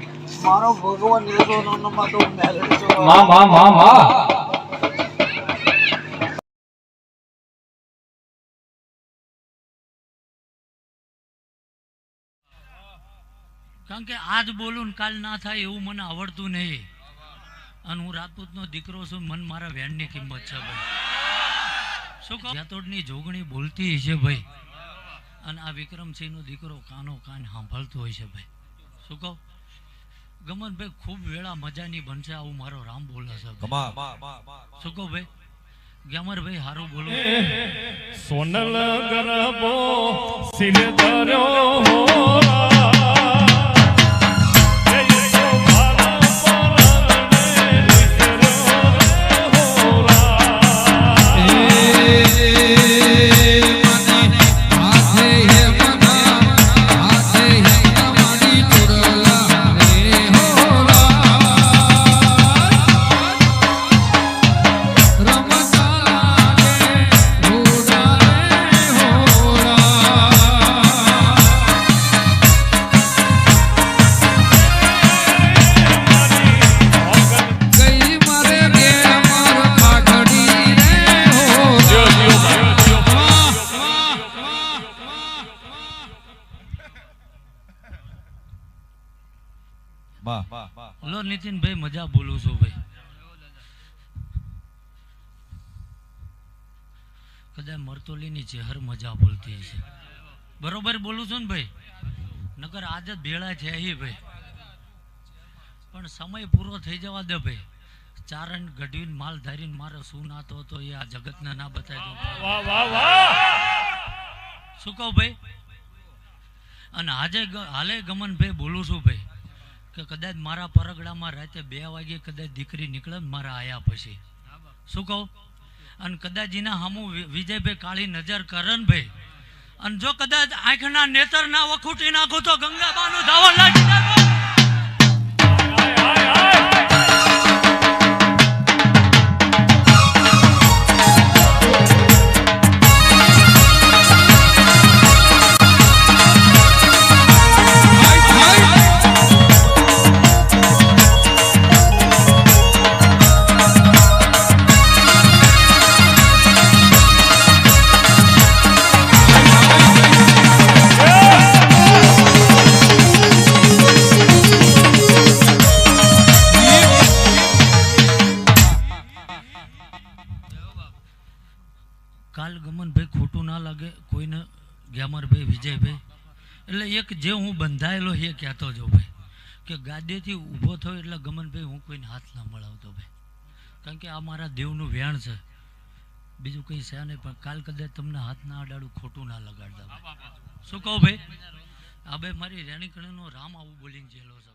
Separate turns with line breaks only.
નીરસો નોનમાં તો મેલડી તો
માં માં માં માં
કારણ કે આજ બોલું ને કાલ ના થાય એવું મને આવડતું નહીં. અને હું રાજપૂતનો દીકરો છું મન મારા વેણની કિંમત છે ભાઈ. શું કહું? જાતોડની જોગણી બોલતી છે ભાઈ. અને આ વિક્રમસિંહનો દીકરો કાનો કાન સાંભળતો હોય છે ભાઈ. શું કહું? ગમનભાઈ ખૂબ વેળા મજાની બનશે આવું મારો રામ બોલે છે. ભાઈ. શું કહું ભાઈ ગ્યામરભાઈ હારું બોલો.
સોનલ ગરબો સિર ધર્યો
લો નીતિનભાઈ મજા બોલું છું ભાઈ. કદાચ મરતોલીની ચહેર મજા બોલતી છે બરોબર બોલું છું ને ભાઈ? નકર જ ભેળા છે અહીં ભાઈ. પણ સમય પૂરો થઈ જવા દે ભાઈ. ચારણ ગઢવીને માલ ધારીને મારે શું નાતો હતો એ આ જગતને ના બતાવી દઉં
વાહ વાહ વાહ!
શું કહું ભાઈ? અને આજે હાલે ગમન ભાઈ બોલું છું ભાઈ. કે કદાચ મારા પરગડામાં રાતે બે વાગે કદાચ દીકરી નીકળે મારા આયા પછી. શું કહું? અને કદાચ એના સામું વિજયભાઈ કાળી નજર કરે ભાઈ. અને જો કદાચ આંખના નેતર ના વખૂટી નાખું તો ગંગાબાનું ધાવણ લાગી જાય. કાલ ગમનભાઈ ખોટું ના લાગે, કોઈને ગ્યામરભાઈ વિજયભાઈ એટલે એક જે હું બંધાયેલો એ કહેતો જો ભાઈ, કે ગાદેથી ઊભો થયો એટલે ગમનભાઈ હું કોઈને હાથ ના મળાવતો ભાઈ. કારણ કે આ મારા દેવનું વ્યાણ છે. બીજું કંઈ છે નહીં, પણ કાલ કદાચ તમને હાથ ના અડાડું, ખોટું ના લગાડતા શું કહો ભાઈ? આ ભાઈ મારી રેણીકણીનો રામ આવું બોલીને જેલો છે.